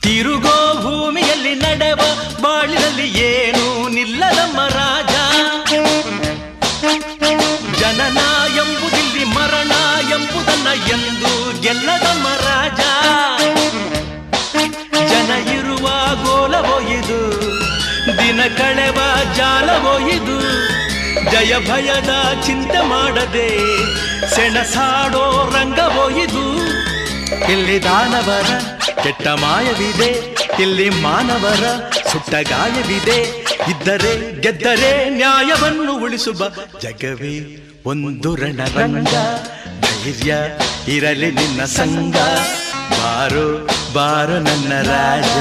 ತಿರುಗೋ ಭೂಮಿಯಲ್ಲಿ ನಡೆವ ಬಾಳಿನಲ್ಲಿ ಏನು ನಿಲ್ಲದಮ್ಮ ರಾಜ. ಜನನ ಎಂಬುದಿಲ್ಲಿ ಮರಣ ಎಂಬುದನ್ನ ಎಂದು ಗೆಲ್ಲದಮ್ಮ ರಾಜ. ಜನ ಇರುವ ಗೋಲವೋ ಇದು ದಿನ ಕಳೆವ ಜಾಲವೋ ಇದು ಜಯ ಭಯದ ಚಿಂತೆ ಮಾಡದೆ ಸೆಣಸಾಡೋ ರಂಗವೋ ಇದು ಇಲ್ಲಿ ದಾನವರ ಕೆಟ್ಟ ಮಾಯವಿದೆ, ಇಲ್ಲಿ ಮಾನವರ ಸುಟ್ಟ ಗಾಯವಿದೆ. ಇದ್ದರೆ ಗೆದ್ದರೆ ನ್ಯಾಯವನ್ನು ಉಳಿಸುವ ಜಗವೇ ಒಂದು ರಣರಂಗ. ಧೈರ್ಯ ಇರಲಿ ನಿನ್ನ ಸಂಗ ಬಾರೋ ಬಾರೋ ನನ್ನ ರಾಜ.